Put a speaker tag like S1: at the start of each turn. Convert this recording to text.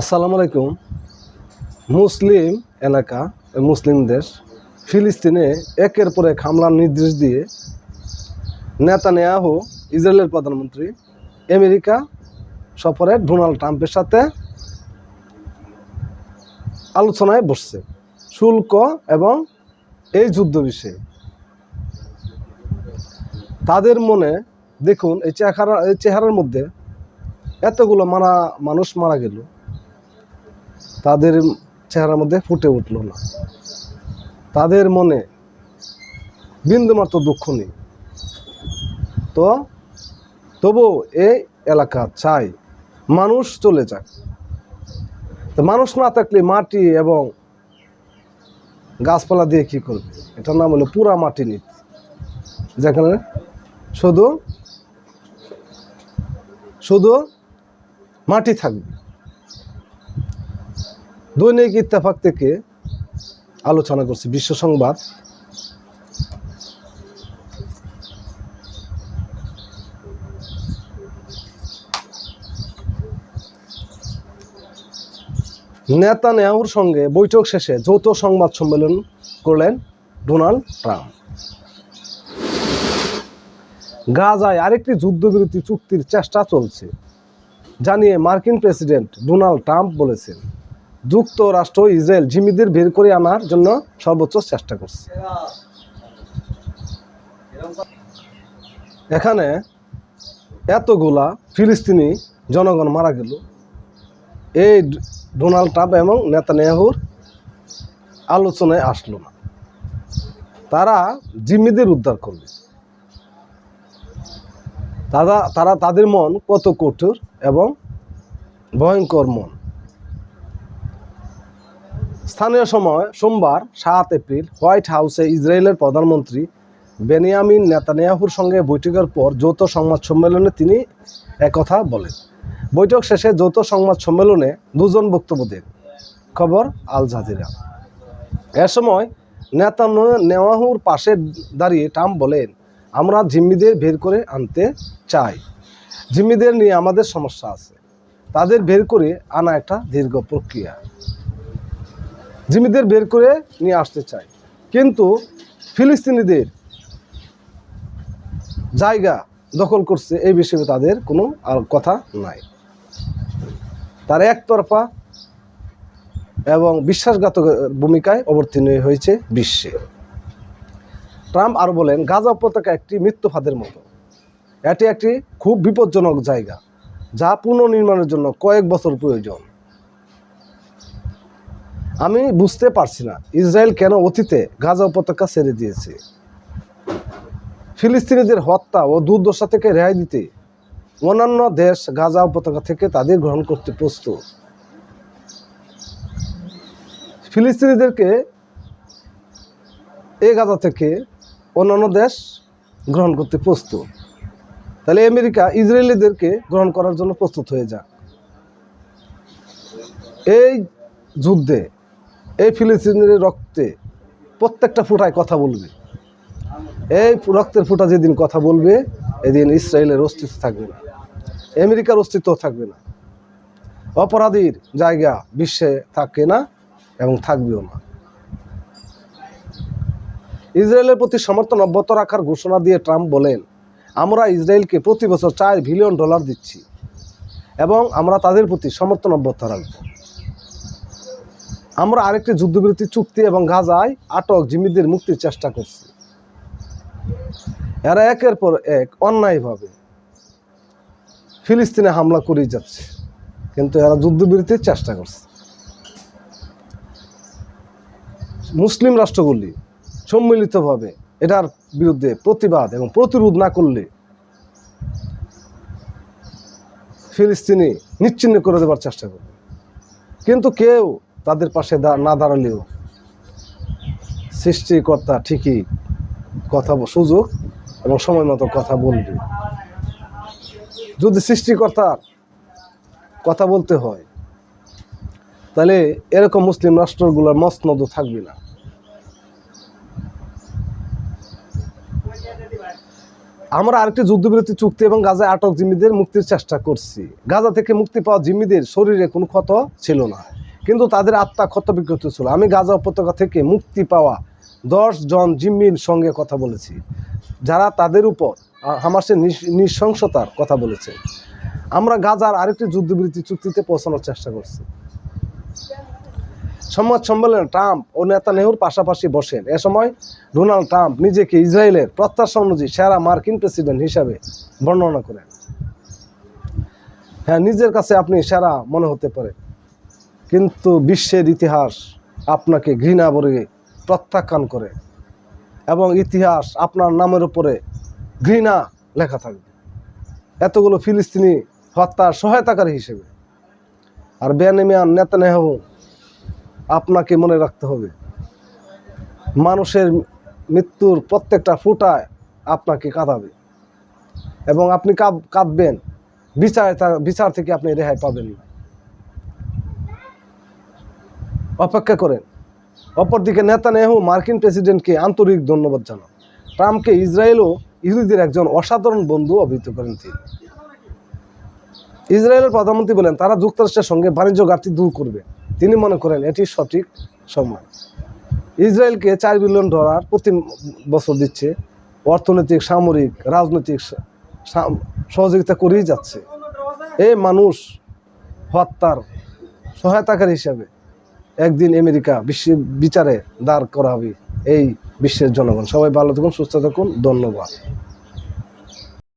S1: আসসালামু আলাইকুম মুসলিম এলাকা মুসলিম দেশ ফিলিস্তিনে একের পর এক হামলার নির্দেশ দিয়ে নেতা নেয়াহু ইসরায়েলের প্রধানমন্ত্রী আমেরিকা সফরে ডোনাল্ড ট্রাম্পের সাথে আলোচনায় বসছে শুল্ক এবং এই যুদ্ধ বিষয়ে তাদের মনে দেখুন এই চেহারা এই চেহারার মধ্যে এতগুলো মারা মানুষ মারা গেল তাদের চেহারার মধ্যে ফুটে উঠল না তাদের মনে বিন্দুমাত্র দুঃখ নেই তো তবু এই এলাকা চাই মানুষ চলে যাক তো মানুষ না থাকলে মাটি এবং গাছপালা দিয়ে কি করবে এটার নাম হলো পুরা মাটি নীতি যেখানে শুধু শুধু মাটি থাকবে দৈনিক ইত্তেফাক থেকে আলোচনা করছি বিশ্ব সংবাদ নেতা নেহুর সঙ্গে বৈঠক শেষে যৌথ সংবাদ সম্মেলন করলেন ডোনাল্ড ট্রাম্প গাজায় আরেকটি যুদ্ধবিরতি চুক্তির চেষ্টা চলছে জানিয়ে মার্কিন প্রেসিডেন্ট ডোনাল্ড ট্রাম্প বলেছেন যুক্তরাষ্ট্র ইসরায়েল জিম্মিদের বের করে আনার জন্য সর্বোচ্চ চেষ্টা করছে এখানে এতগুলা ফিলিস্তিনি জনগণ মারা গেল এই ডোনাল্ড ট্রাম্প এবং নেহুর আলোচনায় আসলো না তারা জিম্মিদের উদ্ধার করবে তারা তারা তাদের মন কত কঠোর এবং ভয়ঙ্কর মন স্থানীয় সময় সোমবার সাত এপ্রিল হোয়াইট হাউসে ইসরায়েলের প্রধানমন্ত্রী বেনিয়ামিন নেতানিয়াহুর সঙ্গে বৈঠকের পর যৌথ সংবাদ সম্মেলনে তিনি একথা বলেন বৈঠক শেষে যৌথ সংবাদ সম্মেলনে দুজন বক্তব্য দেন খবর আল জাজিরা এ সময় নেতা নেওয়াহুর পাশে দাঁড়িয়ে ট্রাম্প বলেন আমরা জিম্মিদের বের করে আনতে চাই জিম্মিদের নিয়ে আমাদের সমস্যা আছে তাদের বের করে আনা একটা দীর্ঘ প্রক্রিয়া জিমিদের বের করে নিয়ে আসতে চায় কিন্তু ফিলিস্তিনিদের জায়গা দখল করছে এই বিষয়ে তাদের কোনো আর কথা নাই তার একতরফা এবং বিশ্বাসঘাতক ভূমিকায় অবতীর্ণ হয়েছে বিশ্বে ট্রাম্প আর বলেন গাজা উপত্যকা একটি মৃত্যুফাদের মতো এটি একটি খুব বিপজ্জনক জায়গা যা পুনর্নির্মাণের জন্য কয়েক বছর প্রয়োজন আমি বুঝতে পারছি না ইসরায়েল কেন অতীতে গাজা উপত্যকা ছেড়ে দিয়েছে ফিলিস্তিনিদের হত্যা ও দুর্দশা থেকে রেহাই দিতে অন্যান্য দেশ গাজা উপত্যকা থেকে তাদের গ্রহণ করতে প্রস্তুত ফিলিস্তিনিদেরকে এ গাজা থেকে অন্যান্য দেশ গ্রহণ করতে প্রস্তুত তাহলে আমেরিকা ইসরায়েলিদেরকে গ্রহণ করার জন্য প্রস্তুত হয়ে যাক এই যুদ্ধে এই ফিলিস্তিনের রক্তে প্রত্যেকটা ফুটায় কথা বলবে এই রক্তের ফুটা যেদিন কথা বলবে এদিন ইসরায়েলের অস্তিত্ব থাকবে না আমেরিকার অস্তিত্ব থাকবে না অপরাধীর জায়গা বিশ্বে থাকে না এবং থাকবেও না ইসরায়েলের প্রতি সমর্থন অব্যাহত রাখার ঘোষণা দিয়ে ট্রাম্প বলেন আমরা ইসরায়েলকে প্রতি বছর চার বিলিয়ন ডলার দিচ্ছি এবং আমরা তাদের প্রতি সমর্থন অব্যাহত রাখবো আমরা আরেকটি যুদ্ধবিরতি চুক্তি এবং গাজায় আটক জিম্মিদের মুক্তির চেষ্টা করছি এরা একের পর এক অন্যায়ভাবে ফিলিস্তিনে হামলা করেই যাচ্ছে কিন্তু এরা যুদ্ধবিরতির চেষ্টা করছে মুসলিম রাষ্ট্রগুলি সম্মিলিতভাবে এটার বিরুদ্ধে প্রতিবাদ এবং প্রতিরোধ না করলে ফিলিস্তিনি নিচ্ছিন্ন করে দেওয়ার চেষ্টা করবে কিন্তু কেউ তাদের পাশে না দাঁড়ালেও সৃষ্টিকর্তা ঠিকই কথা সুযোগ এবং সময় মতো কথা বলবে যদি সৃষ্টিকর্তার কথা বলতে হয় তাহলে এরকম মুসলিম রাষ্ট্রগুলোর মসনদ থাকবে না আমরা আরেকটি যুদ্ধবিরতি চুক্তি এবং গাজায় আটক জিম্মিদের মুক্তির চেষ্টা করছি গাজা থেকে মুক্তি পাওয়া জিম্মিদের শরীরে কোনো ক্ষত ছিল না কিন্তু তাদের আত্মা ক্ষতবিক্ষত ছিল আমি গাজা উপত্যকা থেকে মুক্তি পাওয়া দশ জন জিম্মির সঙ্গে কথা বলেছি যারা তাদের উপর হামাসের নৃশংসতার কথা বলেছে আমরা গাজার আরেকটি যুদ্ধবিরতি চুক্তিতে পৌঁছানোর চেষ্টা করছি সংবাদ সম্মেলনে ট্রাম্প ও নেতা নেহুর পাশাপাশি বসেন এ সময় ডোনাল্ড ট্রাম্প নিজেকে ইসরায়েলের প্রত্যাশা অনুযায়ী সেরা মার্কিন প্রেসিডেন্ট হিসাবে বর্ণনা করেন হ্যাঁ নিজের কাছে আপনি সেরা মনে হতে পারেন কিন্তু বিশ্বের ইতিহাস আপনাকে ঘৃণা বলে প্রত্যাখ্যান করে এবং ইতিহাস আপনার নামের উপরে ঘৃণা লেখা থাকবে এতগুলো ফিলিস্তিনি হত্যার সহায়তাকারী হিসেবে আর নেতা নেতানেহ আপনাকে মনে রাখতে হবে মানুষের মৃত্যুর প্রত্যেকটা ফুটায় আপনাকে কাঁদাবে এবং আপনি কাঁদবেন বিচার বিচার থেকে আপনি রেহাই পাবেন না অপেক্ষা করেন অপরদিকে নেতা নেহু মার্কিন প্রেসিডেন্টকে আন্তরিক ধন্যবাদ জানান ট্রাম্পকে ইসরায়েল ও ইহুদিদের একজন অসাধারণ বন্ধু অভিহিত করেন তিনি ইসরায়েলের প্রধানমন্ত্রী বলেন তারা যুক্তরাষ্ট্রের সঙ্গে বাণিজ্য ঘাটতি দূর করবে তিনি মনে করেন এটি সঠিক সময় ইসরায়েলকে চার বিলিয়ন ডলার প্রতি বছর দিচ্ছে অর্থনৈতিক সামরিক রাজনৈতিক সহযোগিতা করেই যাচ্ছে এ মানুষ হত্যার সহায়তাকারী হিসাবে একদিন আমেরিকা বিশ্বের বিচারে দাঁড় করাবে এই বিশ্বের জনগণ সবাই ভালো থাকুন সুস্থ থাকুন ধন্যবাদ